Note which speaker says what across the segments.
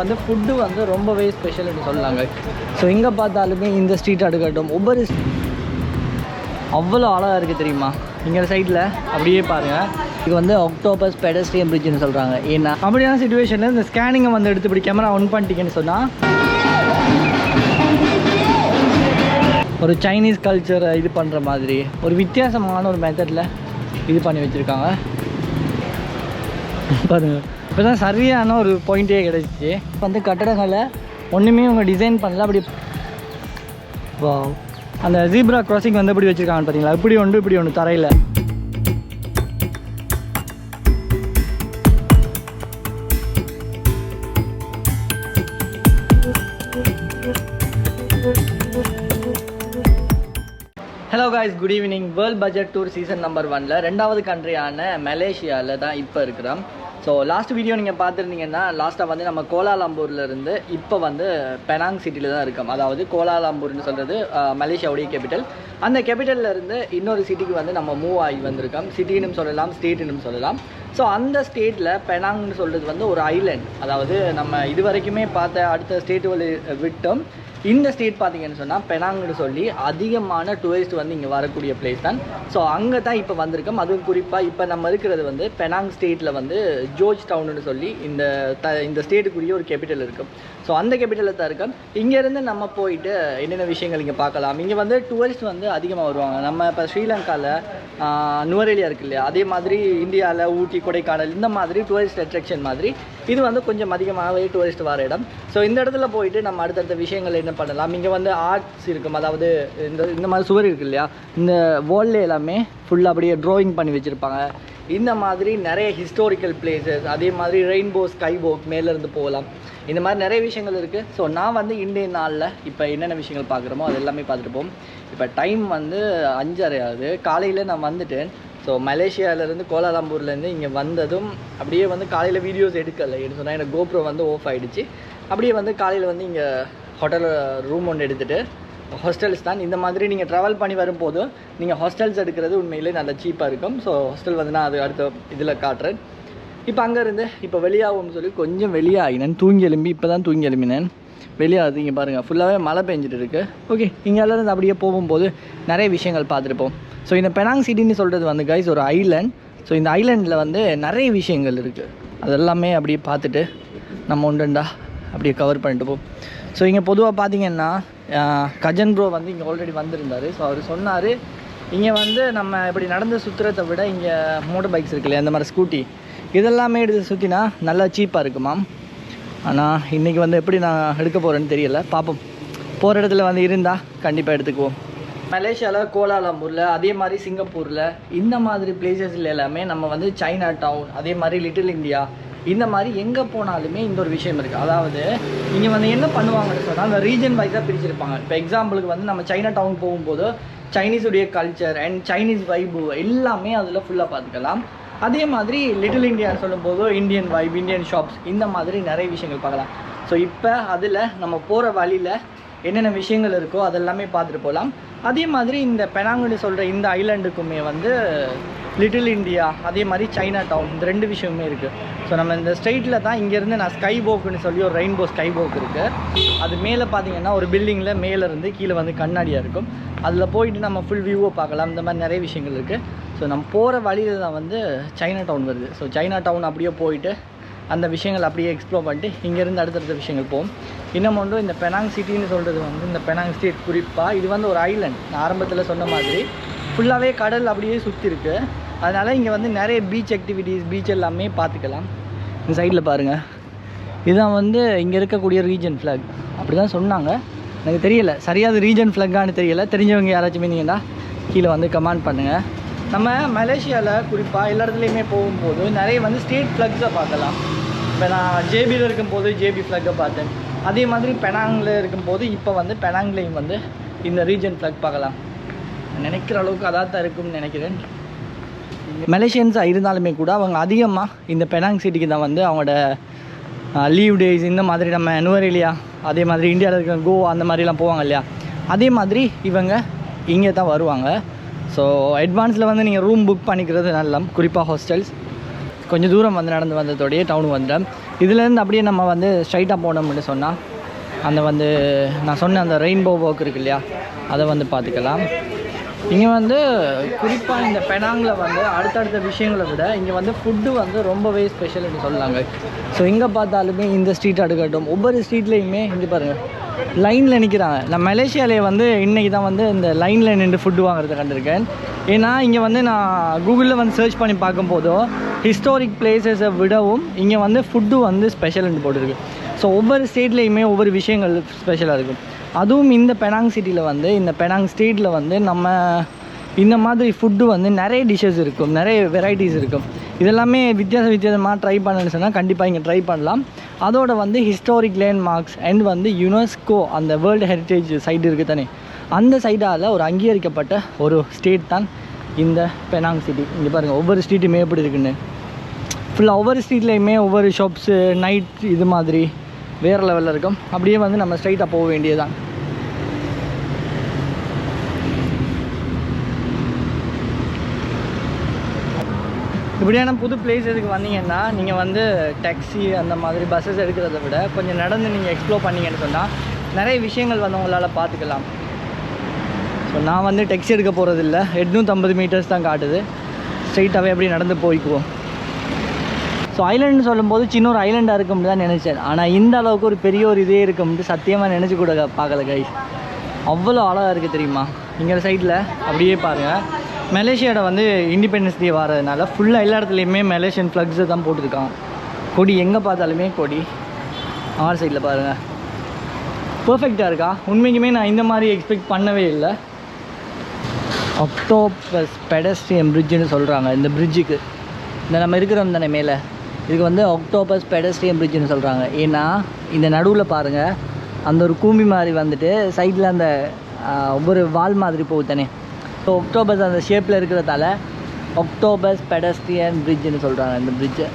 Speaker 1: வந்து ஃபுட்டு வந்து ரொம்பவே ஸ்பெஷல்னு சொல்லாங்க ஸோ எங்கே பார்த்தாலுமே இந்த ஸ்ட்ரீட் அடுக்கட்டும் ஒவ்வொரு அவ்வளோ அழகாக இருக்குது தெரியுமா? இங்கே சைடில் அப்படியே பாருங்கள் இது வந்து அக்டோபஸ் பெடஸ்ட்ரியன் பிரிட்ஜ்னு சொல்கிறாங்க ஏன்னா அப்படியான சுச்சுவேஷனில் இந்த ஸ்கேனிங்கை வந்து எடுத்து இப்படி கேமரா ஆன் பண்ணிட்டீங்கன்னு சொன்னால் ஒரு சைனீஸ் கல்ச்சரை இது பண்ணுற மாதிரி ஒரு வித்தியாசமான ஒரு மெத்தடில் இது பண்ணி வச்சுருக்காங்க. பாருங்கள் இப்போ தான் சரியான ஒரு பாயிண்ட்டே கிடச்சிச்சு. வந்து கட்டடங்களை ஒன்றுமே இவங்க டிசைன் பண்ணல. அப்படி வா அந்த ஜீப்ரா கிராசிங் வந்து எப்படி வச்சுருக்காங்க பார்த்தீங்களா இப்படி ஒன்று இப்படி ஒன்று தரையில். Hello guys good evening world budget tour season number ஒனில் ரெண்டாவது கண்ட்ரியான மலேசியாவில் தான் இப்போ இருக்கிறோம். ஸோ லாஸ்ட் வீடியோ நீங்கள் பார்த்துருந்தீங்கன்னா லாஸ்ட்டாக வந்து நம்ம கோலாலம்பூர்லேருந்து இப்போ வந்து பெனாங் சிட்டியில் தான் இருக்கோம். அதாவது கோலாலம்பூர்னு சொல்கிறது மலேசியாவுடைய கேபிட்டல் அந்த capitalல இருந்து இன்னொரு சிட்டிக்கு வந்து நம்ம மூவ் ஆகி வந்திருக்கோம். சிட்டின்னு சொல்லலாம் ஸ்டேட்டுன்னு சொல்லலாம். ஸோ அந்த ஸ்டேட்டில் பெனாங்னு சொல்கிறது வந்து ஒரு ஐலண்ட் அதாவது நம்ம இது வரைக்குமே பார்த்த அடுத்த ஸ்டேட்டு விட்டோம் இந்த ஸ்டேட் பார்த்தீங்கன்னு சொன்னால் பெனாங்னு சொல்லி அதிகமான டூரிஸ்ட் வந்து இங்கே வரக்கூடிய பிளேஸ் தான். ஸோ அங்கே தான் இப்போ வந்திருக்கோம். அதுவும் குறிப்பாக இப்போ நம்ம இருக்கிறது வந்து பெனாங் ஸ்டேட்டில் வந்து ஜோர்ஜ் டவுன்னு சொல்லி இந்த த இந்த ஸ்டேட்டுக்குரிய ஒரு கேபிட்டல் இருக்கும் ஸோ அந்த கேபிட்டலில் தான் இருக்கும். இங்கேருந்து நம்ம போயிட்டு என்னென்ன விஷயங்கள் இங்கே பார்க்கலாம். இங்கே வந்து டூரிஸ்ட் வந்து அதிகமாக வருவாங்க. நம்ம இப்போ ஸ்ரீலங்காவில் நுவரேலியா இருக்கு இல்லையா? அதே மாதிரி இந்தியாவில் ஊட்டி கொடைக்கானல் இந்த மாதிரி டூரிஸ்ட் அட்ராக்ஷன் மாதிரி. இது வந்து கொஞ்சம் அதிகமாகவே டூரிஸ்ட் வர இடம். ஸோ இந்த இடத்துல போயிட்டு நம்ம அடுத்தடுத்த விஷயங்கள் என்ன பண்ணலாம்? இங்கே வந்து ஆர்ட்ஸ் இருக்கும். அதாவது இந்த இந்த மாதிரி சுவர் இருக்கு இல்லையா? இந்த வேர்ல்டில் எல்லாமே ஃபுல்லாக அப்படியே ட்ராயிங் பண்ணி வச்சுருப்பாங்க. இந்த மாதிரி நிறைய ஹிஸ்டாரிக்கல் பிளேசஸ் அதே மாதிரி ரெயின்போ ஸ்கை வாக் மேலேருந்து போகலாம். இந்த மாதிரி நிறைய விஷயங்கள் இருக்குது ஸோ நான் வந்து இன்றைய நாளில் இப்போ என்னென்ன விஷயங்கள் பார்க்குறோமோ அது எல்லாமே பார்த்துட்டு போவோம். இப்போ டைம் வந்து அஞ்சரை ஆகுது. காலையில் நான் வந்துட்டேன். ஸோ மலேசியாவிலேருந்து கோலாலம்பூர்லேருந்து இங்கே வந்ததும் அப்படியே வந்து காலையில் வீடியோஸ் எடுக்கலை. என்ன சொன்னால் எனக்கு கோப்ரோ வந்து ஆஃப் ஆகிடுச்சு அப்படியே வந்து காலையில் வந்து இங்கே ஹோட்டலில் ரூம் ஒன்று எடுத்துகிட்டு ஹாஸ்டல்ஸ் தான். இந்த மாதிரி நீங்கள் ட்ராவல் பண்ணி வரும்போது நீங்கள் ஹாஸ்டல்ஸ் எடுக்கிறது உண்மையிலே நல்ல சீப்பாக இருக்கும். ஸோ ஹாஸ்டல் வந்து நான் அது அடுத்த இதில் காட்டுறேன். இப்போ அங்கேருந்து இப்போ வெளியாகும்னு சொல்லி கொஞ்சம் வெளியாகினேன் தூங்கி எலும்பி இப்போ தான் தூங்கி எலும்பினேன் வெளியே இங்கே பாருங்கள் ஃபுல்லாகவே மழை பெஞ்சிட்டு இருக்குது ஓகே இங்கேருந்து அப்படியே போகும்போது நிறைய விஷயங்கள் பார்த்துருப்போம். ஸோ இந்த பெனாங் சிட்டின்னு சொல்கிறது வந்து கைஸ் ஒரு ஐலண்ட் ஸோ இந்த ஐலண்டில் வந்து நிறைய விஷயங்கள் இருக்குது அதெல்லாமே அப்படியே பார்த்துட்டு நம்ம உண்டுண்டா அப்படியே கவர் பண்ணிட்டு போவோம் ஸோ இங்கே பொதுவாக பார்த்தீங்கன்னா கஜன் ப்ரோ வந்து இங்கே ஆல்ரெடி வந்திருந்தார். ஸோ அவர் சொன்னார் இங்கே வந்து நம்ம இப்படி நடந்து சுற்றுறதை விட இங்கே மோட்டர் பைக்ஸ் இருக்குல்லையா அந்த மாதிரி ஸ்கூட்டி இதெல்லாமே எடுத்து சுற்றினா நல்லா சீப்பாக இருக்குமாம் ஆனால் இன்றைக்கி வந்து எப்படி நான் எடுக்க போகிறேன்னு தெரியல. பார்ப்போம் போகிற இடத்துல வந்து இருந்தால் கண்டிப்பாக எடுத்துக்குவோம். மலேசியாவில் கோலாலம்பூரில் அதே மாதிரி சிங்கப்பூரில் இந்த மாதிரி பிளேசஸில் எல்லாமே நம்ம வந்து சைனா டவுன் அதே மாதிரி லிட்டில் இந்தியா இந்த மாதிரி எங்கே போனாலுமே இந்த ஒரு விஷயம் இருக்குது அதாவது இங்கே வந்து என்ன பண்ணுவாங்கன்னு சொன்னால் அந்த ரீஜன் வைஸாக பிரிச்சிருப்பாங்க. இப்போ எக்ஸாம்பிளுக்கு வந்து நம்ம சைனா டவுன் போகும்போது சைனீஸுடைய கல்ச்சர் அண்ட் சைனீஸ் வைபு எல்லாமே அதில் ஃபுல்லாக பார்த்துக்கலாம். அதே மாதிரி லிட்டில் இந்தியான்னு சொல்லும்போது இந்தியன் வைப் இந்தியன் ஷாப்ஸ் இந்த மாதிரி நிறைய விஷயங்கள் பார்க்கலாம். ஸோ இப்போ அதில் நம்ம போகிற வழியில் என்னென்ன விஷயங்கள் இருக்கோ அதெல்லாமே பார்த்துட்டு போகலாம் அதே மாதிரி இந்த பெனாங்குன்னு சொல்கிற இந்த ஐலாண்டுக்குமே வந்து லிட்டில் இந்தியா அதே மாதிரி சைனா டவுன் இந்த ரெண்டு விஷயமுமே இருக்குது ஸோ நம்ம இந்த ஸ்ட்ரெயிட்டில் தான் இங்கேருந்து நான் ஸ்கை போக்குன்னு சொல்லி ஒரு ரெயின்போ ஸ்கை போக் இருக்குது அது மேலே பார்த்தீங்கன்னா ஒரு பில்டிங்கில் மேலே இருந்து கீழே வந்து கண்ணாடியாக இருக்கும். அதில் போயிட்டு நம்ம ஃபுல் வியூவை பார்க்கலாம். இந்த மாதிரி நிறைய விஷயங்கள் இருக்குது ஸோ நம்ம போகிற வழியில் தான் வந்து சைனா டவுன் வருது. ஸோ சைனா டவுன் அப்படியே போயிட்டு அந்த விஷயங்கள் அப்படியே எக்ஸ்ப்ளோர் பண்ணிட்டு இங்கேருந்து அடுத்தடுத்த விஷயங்கள் போகும் இன்னும் ஒன்று இந்த பெனாங் சிட்டின்னு சொல்கிறது வந்து இந்த பெனாங் ஸ்டேட் குறிப்பாக இது வந்து ஒரு ஐலண்ட் நான் ஆரம்பத்தில் சொன்ன மாதிரி ஃபுல்லாகவே கடல் அப்படியே சுற்றி இருக்குது அதனால் இங்கே வந்து நிறைய பீச் ஆக்டிவிட்டீஸ் பீச் எல்லாமே பார்த்துக்கலாம். இந்த சைடில் பாருங்கள் இதுதான் வந்து இங்கே இருக்கக்கூடிய ரீஜன் ஃப்ளாக் அப்படி தான் சொன்னாங்க. எனக்கு தெரியல. சரியாக ரீஜன் ஃப்ளாக்கான்னு தெரியல. தெரிஞ்சவங்க யாராச்சும் மீனிங்கன்னா கீழே வந்து கமெண்ட் பண்ணுங்கள் நம்ம மலேசியாவில் குறிப்பாக எல்லா இடத்துலையுமே போகும்போது நிறைய வந்து ஸ்டேட் ஃப்ளக்ஸை பார்க்கலாம். இப்போ நான் ஜேபியில் இருக்கும்போது ஜேபி ஃப்ளக்கை பார்த்தேன். அதே மாதிரி பெனாங்கில் இருக்கும்போது இப்போ வந்து பெனாங்லேயும் வந்து இந்த ரீஜன் ஃப்ளக் பார்க்கலாம். நினைக்கிற அளவுக்கு அதாக தான் இருக்கும்னு நினைக்கிறேன். மலேசியன்ஸாக இருந்தாலுமே கூட அவங்க அதிகமாக இந்த பெனாங் சிட்டிக்கு தான் வந்து அவங்களோட லீவ் டேஸ் இந்த மாதிரி நம்ம நுவரேலியா அதே மாதிரி இந்தியாவில் இருக்க கோவா அந்த மாதிரிலாம் போவாங்க இல்லையா? அதே மாதிரி இவங்க இங்கே தான் வருவாங்க. ஸோ அட்வான்ஸில் வந்து நீங்கள் ரூம் புக் பண்ணிக்கிறது நல்லம். குறிப்பாக ஹாஸ்டல்ஸ் கொஞ்சம் தூரம் வந்து நடந்து வந்ததோடையே டவுனுக்கு வந்துட்டேன் இதுலேருந்து அப்படியே நம்ம வந்து ஸ்ட்ரைட்டாக போனோம்னு சொன்னால் அந்த வந்து நான் சொன்ன அந்த ரெயின்போ ஒர்க் இருக்கு இல்லையா அதை வந்து பார்த்துக்கலாம். இங்கே வந்து குறிப்பாக இந்த பெனாங்கில் வந்து அடுத்தடுத்த விஷயங்களை விட இங்கே வந்து ஃபுட்டு வந்து ரொம்பவே ஸ்பெஷல்னு சொல்லலாங்க ஸோ எங்கே பார்த்தாலுமே இந்த ஸ்ட்ரீட் அடுக்கட்டும் ஒவ்வொரு ஸ்ட்ரீட்லேயுமே இங்கே பாருங்கள் லைனில் நிற்கிறாங்க நான் மலேசியாலே வந்து இன்றைக்கி தான் வந்து இந்த லைனில் நின்று ஃபுட்டு வாங்குறத கண்டிருக்கேன். ஏன்னா இங்கே வந்து நான் கூகுளில் வந்து சர்ச் பண்ணி பார்க்கும்போதோ ஹிஸ்டாரிக் பிளேசஸை விடவும் இங்கே வந்து ஃபுட்டு வந்து ஸ்பெஷல்னு போட்டிருக்கு. ஸோ ஒவ்வொரு ஸ்டேட்லேயுமே ஒவ்வொரு விஷயங்கள் ஸ்பெஷலாக இருக்கும். அதுவும் இந்த பெனாங் சிட்டியில் வந்து இந்த பெனாங் ஸ்டேட்டில் வந்து நம்ம இந்த மாதிரி ஃபுட்டு வந்து நிறைய டிஷ்ஷஸ் இருக்கும். நிறைய வெரைட்டிஸ் இருக்கும். இதெல்லாமே வித்தியாச வித்தியாசமாக ட்ரை பண்ணணும்னு சொன்னால் கண்டிப்பாக இங்கே ட்ரை பண்ணலாம். அதோட வந்து ஹிஸ்டாரிக் லேண்ட்மார்க்ஸ் அண்ட் வந்து யுனெஸ்கோ அந்த வேர்ல்டு ஹெரிட்டேஜ் சைடு இருக்குது தானே? அந்த சைடால் ஒரு அங்கீகரிக்கப்பட்ட ஒரு ஸ்டேட் தான் இந்த பெனாங் சிட்டி இங்கே பாருங்கள் ஒவ்வொரு ஸ்ட்ரீட்டுமே எப்படி இருக்குன்னு. ஃபுல்லாக ஒவ்வொரு ஸ்ட்ரீட்லேயுமே ஒவ்வொரு ஷாப்ஸு நைட் இது மாதிரி வேறு லெவலில் இருக்கும். அப்படியே வந்து நம்ம ஸ்ட்ரைட்டாக போக வேண்டியதுதான். இப்படியான புது பிளேஸஸுக்கு வந்தீங்கன்னா நீங்கள் வந்து டாக்ஸி அந்த மாதிரி பஸ்ஸஸ் எடுக்கிறத விட கொஞ்சம் நடந்து நீங்கள் எக்ஸ்ப்ளோர் பண்ணீங்கன்னு சொன்னால் நிறைய விஷயங்கள் வந்து உங்களால் பார்த்துக்கலாம். ஸோ நான் வந்து டெக்ஸி எடுக்க போகிறதில்ல எட்நூற்றம்பது மீட்டர்ஸ் தான் காட்டுது. ஸ்ட்ரெயிட்டாகவே அப்படி நடந்து போய்க்குவோம். ஸோ ஐலண்டுன்னு சொல்லும்போது சின்ன ஒரு ஐலண்டாக இருக்கும்னு தான் நினச்சேன். ஆனால் இந்த அளவுக்கு ஒரு பெரிய ஒரு இதே இருக்கும்ட்டு சத்தியமாக நினச்சி கூட பார்க்கல கை அவ்வளோ அழகாக இருக்குது தெரியுமா? இங்கே சைடில் அப்படியே பாருங்கள் மலேசியாவோட வந்து இண்டிபெண்டன்ஸ் டே வரதுனால ஃபுல்லாக எல்லா இடத்துலையுமே மலேசியன் ஃப்ளக்ஸை தான் போட்டிருக்கான் கொடி எங்கே பார்த்தாலுமே கொடி. ஆறு சைடில் பாருங்கள் பர்ஃபெக்டாக இருக்கா? உண்மைக்குமே நான் இந்த மாதிரி எக்ஸ்பெக்ட் பண்ணவே இல்லை. ஆக்டோபஸ் பெடஸ்ட்ரியன் பிரிட்ஜுன்னு சொல்கிறாங்க இந்த பிரிட்ஜுக்கு இந்த நம்ம இருக்கிறோம் தானே மேலே. இதுக்கு வந்து ஆக்டோபஸ் பெடஸ்ட்ரியன் பிரிட்ஜுன்னு சொல்கிறாங்க ஏன்னா இந்த நடுவில் பாருங்கள் அந்த ஒரு கூம்பி மாதிரி வந்துட்டு சைடில் அந்த ஒவ்வொரு வால் மாதிரி போகுது தானே. ஸோ ஒக்டோபர்ஸ் அந்த ஷேப்பில் இருக்கிறதால ஒக்டோபஸ் பெடஸ்ட்ரியன் பிரிட்ஜுன்னு சொல்கிறாங்க இந்த பிரிட்ஜை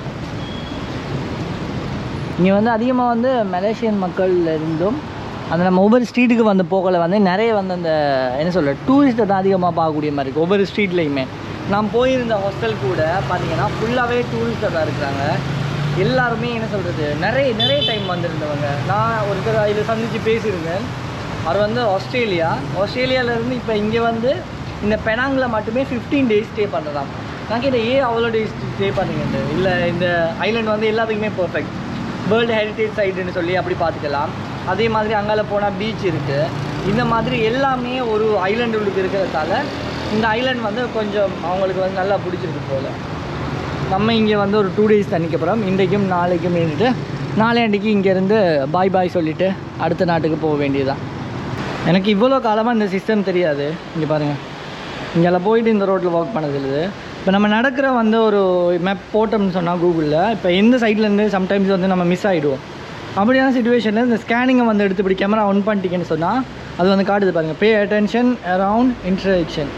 Speaker 1: இங்கே வந்து அதிகமாக வந்து மலேசியன் மக்கள் இருந்தும் அந்த நம்ம ஒவ்வொரு ஸ்ட்ரீட்டுக்கு வந்து போகல வந்து நிறைய வந்து அந்த என்ன சொல்ல டூரிஸ்ட்டை தான் அதிகமாக பார்க்கக்கூடிய மாதிரி இருக்குது ஒவ்வொரு ஸ்ட்ரீட்லேயுமே நான் போயிருந்த ஹாஸ்டல் கூட பார்த்தீங்கன்னா ஃபுல்லாகவே டூரிஸ்டாக தான் இருக்கிறாங்க. எல்லாருமே என்ன சொல்கிறது நிறைய நிறைய டைம் வந்திருந்தவங்க. நான் ஒருத்தர் இதில் சந்தித்து பேசியிருந்தேன். அவர் வந்து ஆஸ்திரேலியா. ஆஸ்திரேலியாவிலேருந்து இப்போ இங்கே வந்து இந்த பெனாங்கில் மட்டுமே ஃபிஃப்டீன் டேஸ் ஸ்டே பண்ணுறதாம் நான் கேட்டேன் ஏன் அவ்வளோ டேஸ் ஸ்டே பண்ணுங்க. இல்லை இந்த ஐலண்ட் வந்து எல்லாத்துக்குமே பர்ஃபெக்ட் வேர்ல்டு ஹெரிட்டேஜ் சைட்டுன்னு சொல்லி அப்படி பார்த்துக்கலாம். அதே மாதிரி அங்கால போனால் பீச் இருக்குது இந்த மாதிரி எல்லாமே ஒரு ஐலண்ட் உள்ளுக்கு இருக்கிறதால இந்த ஐலண்ட் வந்து கொஞ்சம் அவங்களுக்கு வந்து நல்லா பிடிச்சிருக்கு போல். நம்ம இங்கே வந்து ஒரு டூ டேஸ் தண்ணிக்கு போகிறோம் இன்றைக்கும் நாளைக்கும் இருந்துட்டு நாளையாண்டிக்கு இங்கேருந்து பாய் பாய் சொல்லிவிட்டு அடுத்த நாட்டுக்கு போக வேண்டியதுதான். எனக்கு இவ்வளோ காலமாக இந்த சிஸ்டம் தெரியாது. இங்கே பாருங்கள் இங்கெல்லாம் போயிட்டு இந்த ரோட்டில் ஒர்க் பண்ண சொல்லுது இப்போ நம்ம நடக்கிற வந்து ஒரு மேப் போட்டோம்னு சொன்னால் கூகுளில் இப்போ எந்த சைட்லேருந்து சம்டைம்ஸ் வந்து நம்ம மிஸ் ஆகிடுவோம் அப்படியான சுச்சுவேஷனில் இந்த ஸ்கேனிங்கை வந்து எடுத்து இப்படி கேமரா ஒன் பண்ணிட்டீங்கன்னு சொன்னால் அது வந்து காட்டுது பாருங்கள் பே அட்டென்ஷன் அரவுண்ட் இன்ட்ரடக்ஷன்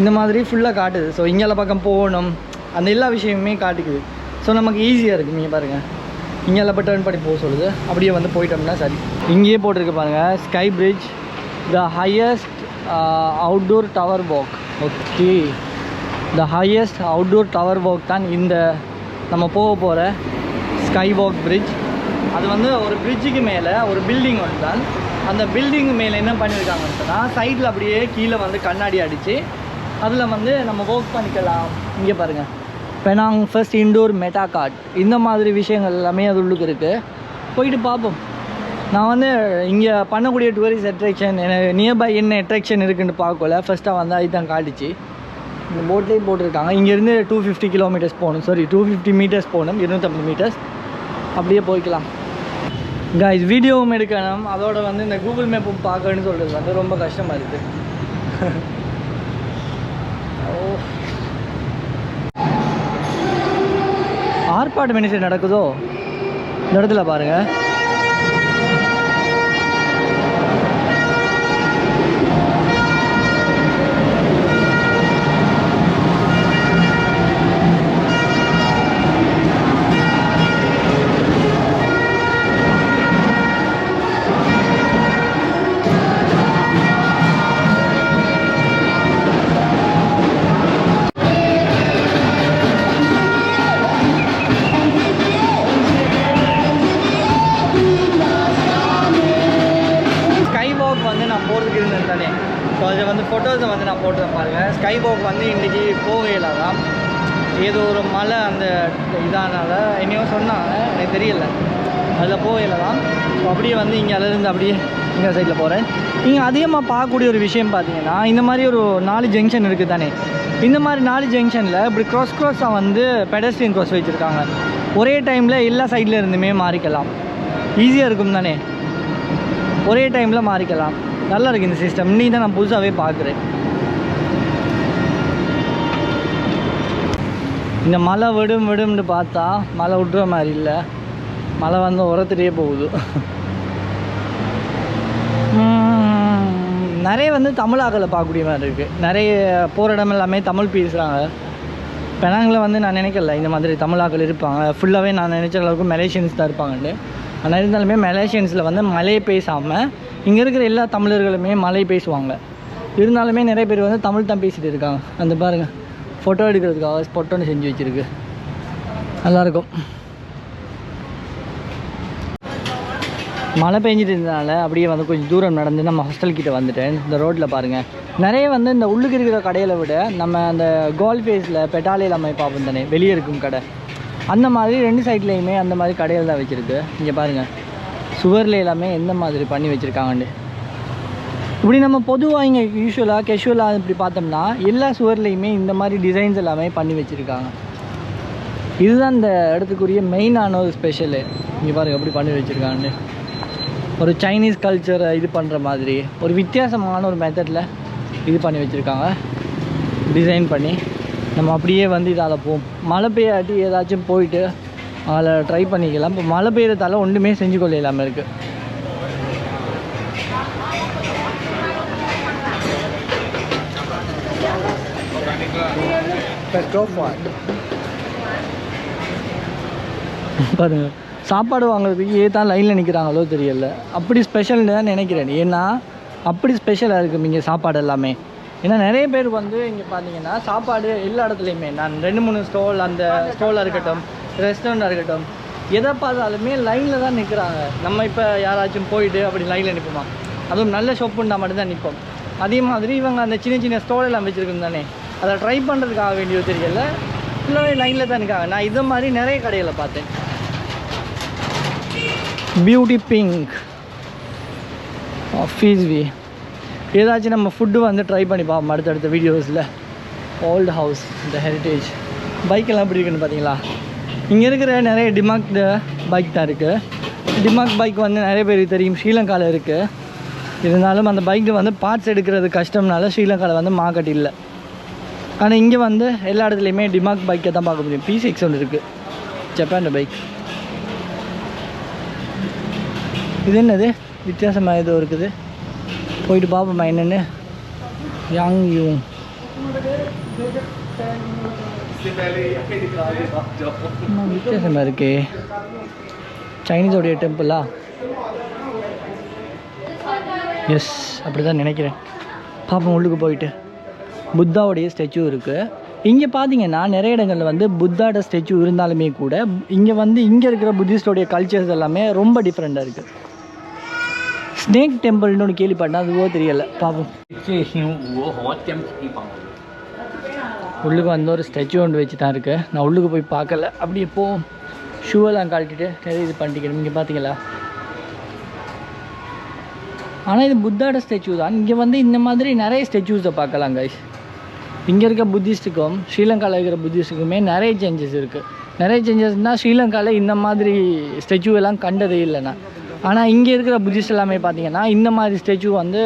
Speaker 1: இந்த மாதிரி ஃபுல்லாக காட்டுது. ஸோ இங்கெல்லாம் பக்கம் போகணும். அந்த எல்லா விஷயமுமே காட்டுக்குது. ஸோ நமக்கு ஈஸியாக இருக்குது நீங்கள் பாருங்கள் இங்கெல்லாம் இப்போ டேர்ன் பண்ணி போக சொல்லுது. அப்படியே வந்து போயிட்டோம்னா சரி. இங்கேயே போட்டிருக்கு பாருங்கள் sky bridge the highest outdoor tower walk okay the highest outdoor tower walk தான் இந்த நம்ம போக போகிற ஸ்கை வாக் பிரிட்ஜ் அது வந்து ஒரு பிரிட்ஜுக்கு மேலே ஒரு பில்டிங் ஒன்று தான். அந்த பில்டிங் மேலே என்ன பண்ணியிருக்காங்கன்னு சொன்னால் சைடில் அப்படியே கீழே வந்து கண்ணாடி அடித்து அதில் வந்து நம்ம ஒர்க் பண்ணிக்கலாம். இங்கே பாருங்கள் Penang first indoor meta kart இந்த மாதிரி விஷயங்கள் எல்லாமே அது உள்ளுக்கு இருக்குது போயிட்டு பார்ப்போம். நான் வந்து இங்கே பண்ணக்கூடிய டூரிஸ்ட் அட்ராக்ஷன் எனக்கு நியர்பை என்ன அட்ராக்ஷன் இருக்குன்னு பார்க்கல. ஃபஸ்ட்டாக வந்து அதுதான் காட்டுச்சு. இந்த போட்லேயும் போட்டிருக்காங்க. இங்கேருந்து டூ ஃபிஃப்டி கிலோமீட்டர்ஸ் போகணும். சாரி டூ ஃபிஃப்டி மீட்டர்ஸ் போகணும். இருநூற்றம்பது மீட்டர்ஸ் அப்படியே போய்க்கலாம். இது வீடியோவும் எடுக்கணும். அதோட வந்து இந்த கூகுள் மேப்பும் பார்க்கணும்னு சொல்கிறது வந்து ரொம்ப கஷ்டமாக இருக்குது ஓ. ஆர்ப்பாட்டம் என்ன நடக்குதோ? இந்த இடத்துல பாருங்கள் அப்படியே இந்த சைடில் போகிறேன் இங்கே அதிகமாக பார்க்கக்கூடிய ஒரு விஷயம் பார்த்தீங்கன்னா இந்த மாதிரி ஒரு நாலு ஜங்ஷன் இருக்குது தானே. இந்த மாதிரி நாலு ஜங்ஷனில் இப்படி க்ராஸ் க்ராஸாக வந்து பெடஸ்ட்ரியன் க்ராஸ் வச்சுருக்காங்க. ஒரே டைமில் எல்லா சைடில் இருந்துமே மாறிக்கலாம். ஈஸியாக இருக்கும் தானே? ஒரே டைமில் மாறிக்கலாம். நல்லா இருக்குது இந்த சிஸ்டம் இன்னைக்கு தான் நான் புதுசாகவே பார்க்குறேன். இந்த மழை விடும் விடும்னு பார்த்தா மழை விட்டுற மாதிரி இல்லை. மழை வந்து உரத்துலேயே போகுது. நிறைய வந்து தமிழாக்களை பார்க்கக்கூடிய மாதிரி இருக்குது நிறைய போகிற இடம் எல்லாமே தமிழ் பேசுகிறாங்க பெனாங்கில் வந்து நான் நினைக்கல இந்த மாதிரி தமிழாக்கள் இருப்பாங்க. ஃபுல்லாகவே நான் நினச்ச அளவுக்கு மலேசியன்ஸ் தான் இருப்பாங்கன்னு ஆனால் இருந்தாலுமே மலேசியன்ஸில் வந்து மலையை பேசாமல் இங்கே இருக்கிற எல்லா தமிழர்களுமே மலை பேசுவாங்க. இருந்தாலுமே நிறைய பேர் வந்து தமிழ் தான் பேசிட்டு இருக்காங்க. அந்த பாருங்கள் ஃபோட்டோ எடுக்கிறதுக்காக ஸ்பொட்டோன்னு செஞ்சு வச்சுருக்கு. நல்லாயிருக்கும் மழை பெஞ்சிட்டு இருந்தனால அப்படியே வந்து கொஞ்சம் தூரம் நடந்து நம்ம ஹாஸ்டல் கிட்டே வந்துட்டேன். இந்த ரோட்டில் பாருங்கள் நிறைய வந்து இந்த உள்ளுக்கு இருக்கிற கடையில் விட நம்ம அந்த கோல் ஃபேஸில் பெட்டாலையில் நம்ம பார்ப்போம் தானே வெளியே இருக்கும் கடை. அந்த மாதிரி ரெண்டு சைட்லேயுமே அந்த மாதிரி கடையில் தான் வச்சுருக்கு. இங்கே பாருங்கள் சுவரில் எல்லாமே எந்த மாதிரி பண்ணி வச்சுருக்காங்கன்னு இப்படி நம்ம பொதுவாக இங்கே யூஸ்வலாக கெஷுவலாக இப்படி பார்த்தோம்னா எல்லா சுவர்லேயுமே இந்த மாதிரி டிசைன்ஸ் எல்லாமே பண்ணி வச்சுருக்காங்க. இதுதான் இந்த இடத்துக்குரிய மெயினான ஒரு ஸ்பெஷலு இங்கே பாருங்க எப்படி பண்ணி வச்சுருக்காங்கன்னு ஒரு சைனீஸ் கல்ச்சரை இது பண்ணுற மாதிரி ஒரு வித்தியாசமான ஒரு மெத்தடில் இது பண்ணி வச்சுருக்காங்க. டிசைன் பண்ணி நம்ம அப்படியே வந்து இதால் போவோம் மழை பெய்யாட்டி ஏதாச்சும் போயிட்டு அதில் ட்ரை பண்ணிக்கலாம். இப்போ மழை பெய்யறதால ஒன்றுமே செஞ்சு கொள்ள இல்லாமல் இருக்குது பாருங்க. சாப்பாடு வாங்குறதுக்கு ஏ தான் லைனில் நிற்கிறாங்களோ தெரியல. அப்படி ஸ்பெஷல்னு தான் நினைக்கிறேன். ஏன்னா அப்படி ஸ்பெஷலாக இருக்குது இங்கே சாப்பாடு எல்லாமே. ஏன்னா நிறைய பேர் வந்து இங்கே பார்த்தீங்கன்னா சாப்பாடு எல்லா இடத்துலையுமே நான் ரெண்டு மூணு ஸ்டோல் அந்த ஸ்டோலாக இருக்கட்டும் ரெஸ்டாரண்ட்டாக இருக்கட்டும் எதை பார்த்தாலுமே லைனில் தான் நிற்கிறாங்க நம்ம இப்போ யாராச்சும் போயிட்டு அப்படி லைனில் நிற்போமா அதுவும் நல்ல ஷாப்புண்டா மட்டும் தான் நிற்போம் அதே மாதிரி இவங்க அந்த சின்ன சின்ன ஸ்டோல் எல்லாம் வச்சுருக்கோம் தானே. அதை ட்ரை பண்ணுறதுக்காக வேண்டியது தெரியல. ஃபுல்லாகவே லைனில் தான் இருக்காங்க நான் இதை மாதிரி நிறைய கடைகளை பார்த்தேன். பியூட்டி பிங்க் ஆஃபீஸ் வி ஏதாச்சும் நம்ம ஃபுட்டு வந்து ட்ரை பண்ணி பார்ப்போம் அடுத்தடுத்த வீடியோஸில் ஓல்டு ஹவுஸ் இந்த ஹெரிட்டேஜ் பைக்கெல்லாம் எப்படி இருக்குன்னு பார்த்தீங்களா? இங்கே இருக்கிற நிறைய டிமாக் பைக் தான் இருக்குது டிமாக் பைக் வந்து நிறைய பேருக்கு தெரியும். ஸ்ரீலங்காவில் இருக்குது இருந்தாலும் அந்த பைக்கு வந்து பார்ட்ஸ் எடுக்கிறது கஷ்டம்னால ஸ்ரீலங்காவில் வந்து மார்க்கெட் இல்லை. ஆனால் இங்கே வந்து எல்லா இடத்துலையுமே டிமாக் பைக்கை தான் பார்க்க முடியும். பி சிக்ஸ் ஒன்று இருக்குது ஜப்பான் பைக் இது என்னது? வித்தியாசமாக ஏதோ இருக்குது. போயிட்டு பார்ப்போம்மா என்னென்னு. யாங் யூங் வித்தியாசமாக இருக்கே. சைனீஸோடைய டெம்பிளா எஸ் அப்படி தான் நினைக்கிறேன். பார்ப்போம் உள்ளுக்கு போயிட்டு. புத்தாவுடைய ஸ்டெச்சு இருக்குது இங்கே பார்த்தீங்கன்னா நிறைய இடங்களில் வந்து புத்தாவோட ஸ்டெச்சு இருந்தாலுமே கூட இங்கே வந்து இங்கே இருக்கிற புத்திஸ்டோடைய கல்ச்சர்ஸ் எல்லாமே ரொம்ப டிஃப்ரெண்ட்டாக இருக்குது ஸ்னேக் டெம்பிள்னு ஒன்று கேள்விப்பட்டேன். அதுவோ தெரியலை.
Speaker 2: பாவம்
Speaker 1: உள்ளுக்கு வந்து ஒரு ஸ்டெச்சு ஒன்று வச்சு தான் இருக்குது நான் உள்ளுக்கு போய் பார்க்கல. அப்படி இப்போது ஷூவெல்லாம் கழட்டிட்டு நிறைய இது பண்ணிக்கணும் இங்கே பார்த்தீங்களா ஆனால் இது புத்தாட ஸ்டேச்சு தான். இங்கே வந்து இந்த மாதிரி நிறைய ஸ்டெச்சூஸை பார்க்கலாம் கைஸ் இங்கே இருக்க புத்திஸ்டுக்கும் ஸ்ரீலங்காவில் இருக்கிற புத்திஸ்டுக்குமே நிறைய சேஞ்சஸ் இருக்குது நிறைய சேஞ்சஸ்னால் ஸ்ரீலங்காவில் இந்த மாதிரி ஸ்டெச்சு எல்லாம் கண்டதே இல்லைண்ணா. ஆனால் இங்கே இருக்கிற புத்திஸ்ட் எல்லாமே பார்த்தீங்கன்னா இந்த மாதிரி ஸ்டெச்சு வந்து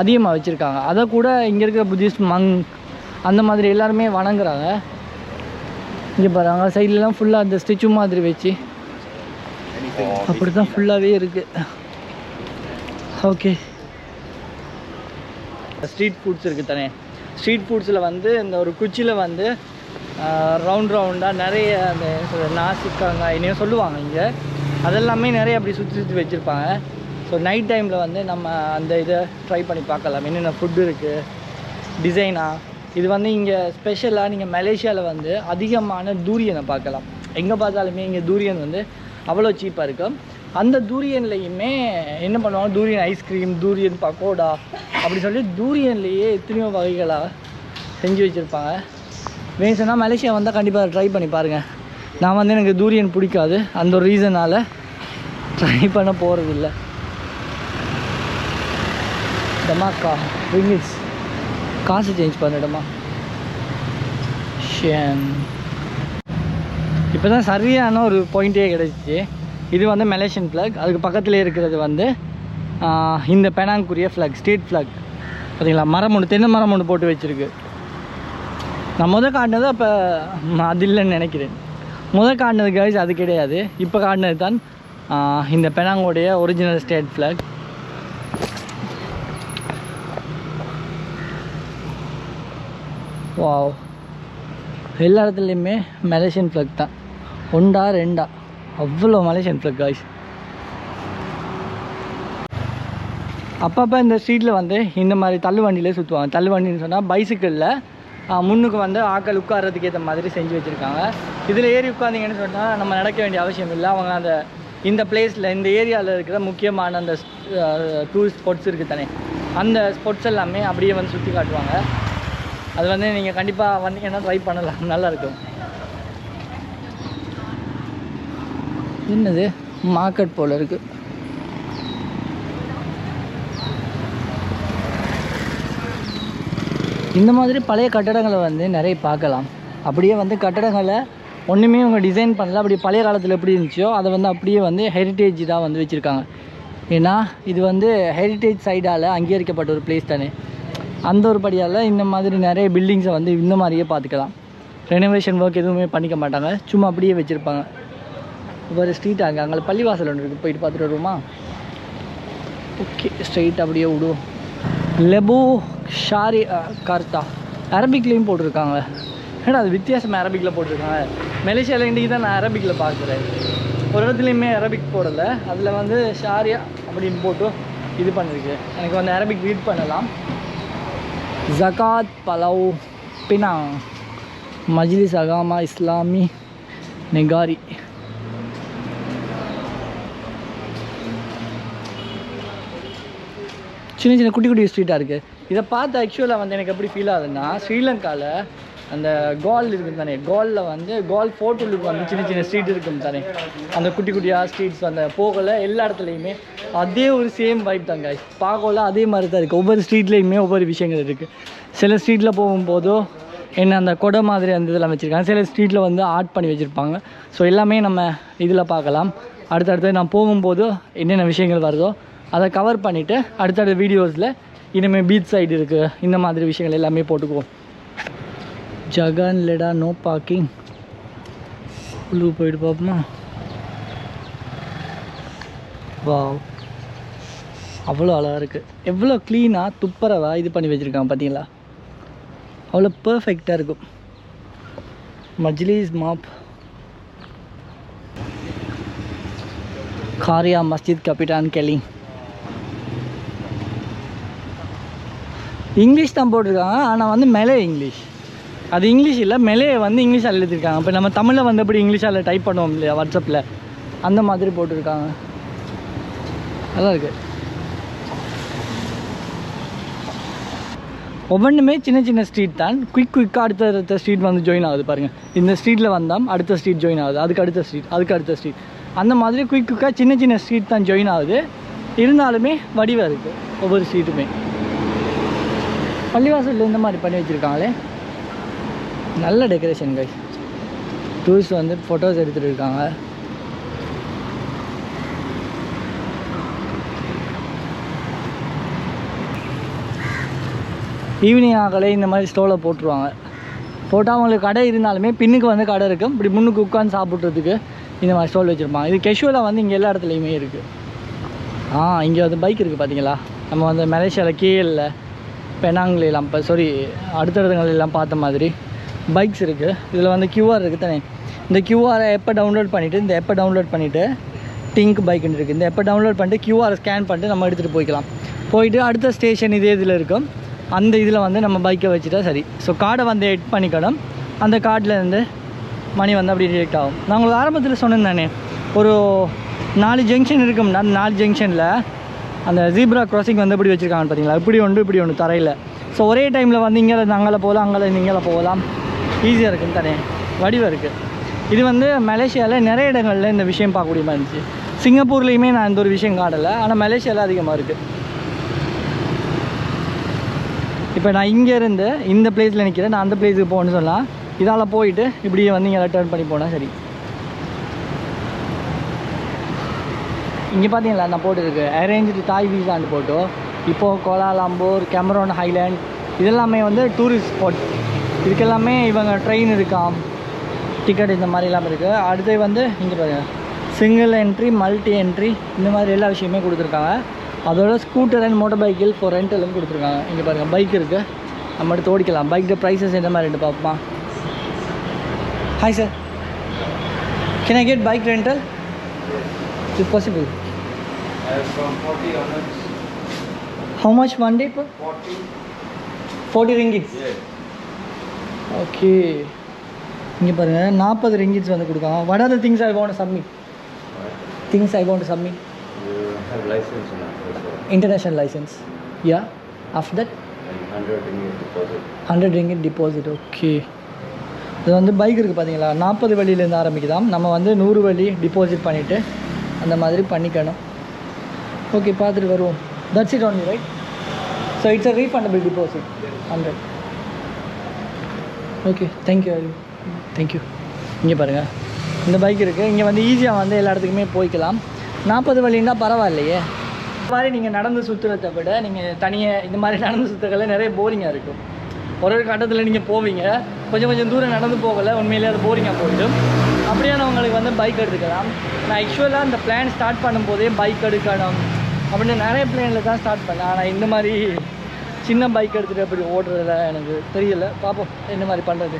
Speaker 1: அதிகமாக வச்சுருக்காங்க. அதை கூட இங்கே இருக்கிற புத்திஸ்ட் மங் அந்த மாதிரி எல்லாருமே வணங்குறாங்க. இங்கே பாருங்க சைட்லலாம் ஃபுல்லாக அந்த ஸ்டெச்சு மாதிரி வச்சு. அப்படி தான் ஃபுல்லாகவே இருக்குது ஓகே ஸ்ட்ரீட் ஃபுட்ஸ் இருக்குது தானே? ஸ்ட்ரீட் ஃபுட்ஸில் வந்து இந்த ஒரு குச்சியில் வந்து ரவுண்ட் ரவுண்டாக நிறைய அந்த நாசிக்காங்க இனியும் சொல்லுவாங்க இங்கே. அதெல்லாமே நிறைய அப்படி சுற்றி சுற்றி வச்சுருப்பாங்க. ஸோ நைட் டைமில் வந்து நம்ம அந்த இதை ட்ரை பண்ணி பார்க்கலாம். என்னென்ன ஃபுட்டு இருக்குது டிசைனா இது வந்து இங்கே ஸ்பெஷலாக நீங்கள் மலேசியாவில் வந்து அதிகமான தூரியனை பார்க்கலாம். எங்கே பார்த்தாலுமே இங்கே தூரியன் வந்து அவ்வளோ சீப்பாக இருக்கும். அந்த தூரியன்லேயுமே என்ன பண்ணுவாங்க? தூரியன் ஐஸ்கிரீம் தூரியன் பக்கோடா அப்படி சொல்லி தூரியன்லேயே எத்தனையோ வகைகளாக செஞ்சு வச்சுருப்பாங்க. வேணும் சொன்னால் மலேசியா வந்தால் கண்டிப்பாக ட்ரை பண்ணி பாருங்கள் நான் வந்து எனக்கு தூரியன் பிடிக்காது. அந்த ஒரு ரீசனால் ட்ரை பண்ண போகிறது டமாக்கா ரிங்கிட்ஸ் காசு சேஞ்ச் பண்ணிடமா ஷேன் இப்போ தான் சரியான ஒரு பாயிண்ட்டே கிடச்சிச்சு. இது வந்து மலேசியன் ஃப்ளாக் அதுக்கு பக்கத்தில் இருக்கிறது வந்து இந்த பெனாங்குரிய ஃப்ளாக் ஸ்டேட் ஃப்ளாக் பார்த்தீங்களா? மரம் ஒன்று தென்னை மரம் ஒன்று போட்டு வச்சுருக்கு. நான் முதல் காட்டினது அப்போ அது இல்லைன்னு நினைக்கிறேன். முதல் காட்டினது கைஸ் அது கிடையாது. இப்போ காட்டினது தான் இந்த பெனாங்கோடைய ஒரிஜினல் ஸ்டேட் ஃப்ளாக் வாவ் எல்லா இடத்துலையுமே மலேசியன் ஃப்ளக் தான். ஒண்டா ரெண்டா? அவ்வளோ மலேசியன் ஃப்ளக் காய்ஸ் அப்பப்போ இந்த ஸ்ட்ரீட்டில் வந்து இந்த மாதிரி தள்ளு வண்டியிலே சுற்றுவாங்க தள்ளு வண்டின்னு சொன்னால் பைசிக்கிளில் முன்னுக்கு வந்து ஆக்கள் உட்கார்றதுக்கு ஏற்ற மாதிரி செஞ்சு வச்சுருக்காங்க. இதில் ஏறி உட்காந்திங்கன்னு சொன்னால் நம்ம நடக்க வேண்டிய அவசியம் இல்லை. அவங்க அந்த இந்த பிளேஸில் இந்த ஏரியாவில் இருக்கிற முக்கியமான அந்த டூரிஸ்ட் ஸ்பாட்ஸ் இருக்குது தானே. அந்த ஸ்பாட்ஸ் எல்லாமே அப்படியே வந்து சுற்றி காட்டுவாங்க. அது வந்து நீங்கள் கண்டிப்பாக வந்தீங்கன்னா ட்ரை பண்ணலாம். நல்லா இருக்கும். என்னது? மார்க்கெட் போல் இருக்குது இந்த மாதிரி பழைய கட்டடங்களை வந்து நிறைய பார்க்கலாம். அப்படியே வந்து கட்டடங்களை ஒன்றுமே அவங்க டிசைன் பண்ணல. அப்படி பழைய காலத்தில் எப்படி இருந்துச்சோ அதை வந்து அப்படியே வந்து ஹெரிட்டேஜ் தான் வந்து வச்சுருக்காங்க. ஏன்னா இது வந்து ஹெரிட்டேஜ் சைடால் அங்கீகரிக்கப்பட்ட ஒரு பிளேஸ் தானே. அந்த ஒரு படியால் இந்த மாதிரி நிறைய பில்டிங்ஸை வந்து இந்த மாதிரியே பார்த்துக்கலாம். ரெனோவேஷன் ஒர்க் எதுவுமே பண்ணிக்க மாட்டாங்க. சும்மா அப்படியே வச்சுருப்பாங்க. ஒரு ஸ்ட்ரீட் அங்கே அங்கே பள்ளிவாசல் ஒன்று இருக்குது போயிட்டு பார்த்துட்டு வருவோமா? ஓகே ஸ்ட்ரெயிட் அப்படியே விடுவோம். லெபோ ஷாரி கார்த்தா அரபிக்லேயும் போட்டிருக்காங்க. ஏன்னா அது வித்தியாசமாக அரபிக்கில் போட்டிருக்காங்க? மலேசியாவில் இன்றைக்கி தான் நான் அரபிக்கில் பார்க்குறேன். ஒரு இடத்துலையுமே அரபிக் போடலை. அதில் வந்து ஷாரியா அப்படின்னு போட்டு இது பண்ணியிருக்கு எனக்கு வந்து அரபிக் ரீட் பண்ணலாம். ஜகாத் பலவ் பினா மஜ்லிஸ் அகாமா இஸ்லாமி நெகாரி. சின்ன சின்ன குட்டி குட்டி ஸ்ட்ரீட்டாக இருக்குது இதை பார்த்து ஆக்சுவலாக வந்து எனக்கு எப்படி ஃபீல் ஆகுதுன்னா ஸ்ரீலங்காவில் அந்த கால் இருக்கும் தானே கோலில் வந்து கால் இருக்கும் வந்து சின்ன சின்ன ஸ்ட்ரீட் இருக்கும் தானே. அந்த குட்டி குட்டியாக ஸ்ட்ரீட்ஸ் அந்த போகல எல்லா இடத்துலையுமே அதே ஒரு சேம் வைப் தாங்க பார்க்கல அதே மாதிரி தான் இருக்குது ஒவ்வொரு ஸ்ட்ரீட்லேயுமே ஒவ்வொரு விஷயங்கள் இருக்குது சில ஸ்ட்ரீட்டில் போகும்போதோ என்ன அந்த கொடை மாதிரி அந்த இதெல்லாம் வச்சுருக்காங்க. சில ஸ்ட்ரீட்டில் வந்து ஆர்ட் பண்ணி வச்சுருப்பாங்க. ஸோ எல்லாமே நம்ம இதில் பார்க்கலாம். அடுத்தடுத்து நான் போகும்போது என்னென்ன விஷயங்கள் வருதோ அதை கவர் பண்ணிவிட்டு அடுத்தடுத்த வீடியோஸில் இனிமேல் பீச் சைடு இருக்குது இந்த மாதிரி விஷயங்கள் எல்லாமே போட்டுக்குவோம். ஜகன் லெடா நோ பார்க்கிங் உள்ளு போயிட்டு பார்ப்போமா வாவ் அவ்வளோ அழகாக இருக்குது எவ்வளோ க்ளீனாக துப்புரவா இது பண்ணி வச்சுருக்காங்க பார்த்தீங்களா அவ்வளோ பர்ஃபெக்டாக இருக்கும். மஜ்லிஸ் மாப். காரியா மஸ்ஜித் கபிட்டான் கெலி. இங்கிலீஷ் தான் போட்டிருக்காங்க ஆனால் வந்து மேலே இங்கிலீஷ். அது இங்கிலீஷ் இல்லை மெலே வந்து இங்கிலீஷால் எழுதியிருக்காங்க. இப்போ நம்ம தமிழில் வந்தபடி இங்கிலீஷால் டைப் பண்ணுவோம் இல்லையா வாட்ஸ்அப்பில் அந்த மாதிரி போட்டிருக்காங்க. நல்லா இருக்குது ஒவ்வொன்றுமே சின்ன சின்ன ஸ்ட்ரீட் தான். குயிக் குயிக்காக அடுத்த அடுத்த ஸ்ட்ரீட் வந்து ஜாயின் ஆகுது பாருங்கள் இந்த ஸ்ட்ரீட்டில் வந்தால் அடுத்த ஸ்ட்ரீட் ஜாயின் ஆகுது. அதுக்கு அடுத்த ஸ்ட்ரீட் அதுக்கு அடுத்த ஸ்ட்ரீட் அந்த மாதிரி குயிக் குயிக்காக சின்ன சின்ன ஸ்ட்ரீட் தான் ஜாயின் ஆகுது. இருந்தாலுமே வடிவாக இருக்குது ஒவ்வொரு ஸ்ட்ரீட்டுமே பள்ளிவாசலில் இந்த மாதிரி பண்ணி வச்சுருக்காங்களே. நல்ல டெக்கரேஷன் கை டூரிஸ்ட் வந்து ஃபோட்டோஸ் எடுத்துகிட்டு இருக்காங்க. ஈவினிங் ஆகலே இந்த மாதிரி ஸ்டோவில் போட்டுருவாங்க. போட்டால் அவங்களுக்கு கடை இருந்தாலுமே பின்னுக்கு வந்து கடை இருக்கும். இப்படி முன்னுக்கு உட்காந்து சாப்பிட்றதுக்கு இந்த மாதிரி ஸ்டோல் வச்சுருப்பாங்க. இது கெஷுவலாக வந்து இங்கே எல்லா இடத்துலையுமே இருக்குது ஆ இங்கே வந்து பைக் இருக்குது பார்த்தீங்களா நம்ம வந்து மலேசியாவில் கீழில் பெனாங்கிலாம் இப்போ சாரி அடுத்தடுத்தங்கள் எல்லாம் பார்த்த மாதிரி. பைக்ஸ் இருக்குது இதில் வந்து கியூஆர் இருக்குது தானே. இந்த கியூஆரை எப்போ டவுன்லோட் பண்ணிவிட்டு இந்த எப்போ டவுன்லோட் பண்ணிவிட்டு டிங்க் பைக்குன்னு இருக்குது இந்த எப்போ டவுன்லோட் பண்ணிட்டு கியூஆர் ஸ்கேன் பண்ணிட்டு நம்ம எடுத்துகிட்டு போய்க்கலாம். போயிட்டு அடுத்த ஸ்டேஷன் இதே இதில் இருக்கும். அந்த இதில் வந்து நம்ம பைக்கை வச்சுட்டா சரி. ஸோ கார்டை வந்து எட் பண்ணிக்கணும். அந்த கார்டில் இருந்து மணி வந்து அப்படி டிடெக்ட் ஆகும். நான் உங்களுக்கு ஆரம்பத்தில் சொன்னேன் தானே. ஒரு நாலு ஜங்ஷன் இருக்கும்னா அந்த நாலு ஜங்ஷனில் அந்த ஜீப்ரா கிராசிங் வந்து எப்படி வச்சுருக்காங்க பார்த்தீங்களா இப்படி ஒன்று இப்படி ஒன்று தரையில். ஸோ ஒரே டைமில் வந்து இங்கே நாங்களே அங்கே போகலாம் அங்கே இருந்து இங்கே போகலாம். ஈஸியாக இருக்குன்னு தானே வடிவம் இருக்குது இது வந்து மலேசியாவில் நிறைய இடங்களில் இந்த விஷயம் பார்க்கக்கூடிய மாதிரி இருந்துச்சு. சிங்கப்பூர்லேயுமே நான் இந்த ஒரு விஷயம் காட்டலை ஆனால் மலேசியாவில் அதிகமாக இருக்குது இப்போ நான் இங்கேருந்து இந்த பிளேஸில் நிற்கிறேன் நான் அந்த பிளேஸுக்கு போகணும்னு சொல்லலாம் இதால் போயிட்டு இப்படியே வந்து இங்கே டர்ன் பண்ணி போனால் சரி. இங்கே பார்த்தீங்களா நான் போட்டுருக்கு. அரேஞ்சு தாய் வீசான்னு போட்டோ இப்போது கோலாலம்பூர் கேமரோன் ஹைலேண்ட் இதெல்லாமே வந்து டூரிஸ்ட் ஸ்பாட் இதுக்கெல்லாமே இவங்க ட்ரெயின் இருக்காம் டிக்கெட் இந்த மாதிரிலாம் இருக்குது அடுத்து வந்து இங்கே பாருங்க. சிங்கிள் என்ட்ரி மல்டி என்ட்ரி இந்த மாதிரி எல்லா விஷயமே கொடுத்துருக்காங்க. அதோட ஸ்கூட்டர் அண்ட் மோட்டர் பைக்கில் ஃபார் ரெண்டலும் கொடுத்துருக்காங்க. இங்கே பாருங்கள் பைக் இருக்குது நம்ம எடுத்து ஓடிக்கலாம். பைக்கு ப்ரைஸஸ் என்ன மாதிரி ரெண்டு பார்ப்போமா hi sir can I get bike rental it possible
Speaker 3: from 40 onwards.
Speaker 1: இப்போ much one day? ஓகே. இங்கே பாருங்கள் நாற்பது ரிங்கிட்ஸ் வந்து கொடுக்காங்க. What are things things I want to submit? Things I want to submit?
Speaker 3: You have license now also.
Speaker 1: international license. Yeah? After that?
Speaker 3: And 100 ringgit deposit.
Speaker 1: Hundred ringgit deposit okay இது வந்து bike இருக்குது பார்த்தீங்களா நாற்பது வழியிலேருந்து ஆரம்பிக்குதான் நம்ம வந்து நூறு வழி deposit பண்ணிவிட்டு அந்த மாதிரி பண்ணிக்கணும். ஓகே பார்த்துட்டு வருவோம். That's it only right so it's a refundable deposit hundred okay thank you thank you இங்கே பாருங்கள் இந்த பைக் இருக்குது இங்கே வந்து ஈஸியாக வந்து எல்லா இடத்துக்குமே போய்க்கலாம். நாற்பது வழின்னா பரவாயில்லையே. இந்த மாதிரி நீங்கள் நடந்து சுற்றுறதை விட நீங்கள் தனியாக இந்த மாதிரி நடந்து சுற்றுறதுல நிறைய போரிங்காக இருக்கும். ஒரு ஒரு கட்டத்தில் நீங்கள் போவீங்க. கொஞ்சம் கொஞ்சம் தூரம் நடந்து போகலை. உண்மையிலேயே அது போரிங்காக போயிடும். அப்படியானவங்களுக்கு வந்து பைக் எடுத்துக்கலாம். நான் ஆக்சுவலாக இந்த பிளான் ஸ்டார்ட் பண்ணும்போதே பைக் எடுக்கணும். அப்படின்னு நிறைய பிளானில் தான் ஸ்டார்ட் பண்ணேன். ஆனால் இந்த மாதிரி சின்ன பைக் எடுத்துகிட்டு எப்படி ஓடுறதுல எனக்கு தெரியல. பார்ப்போம் என்ன மாதிரி பண்ணுறது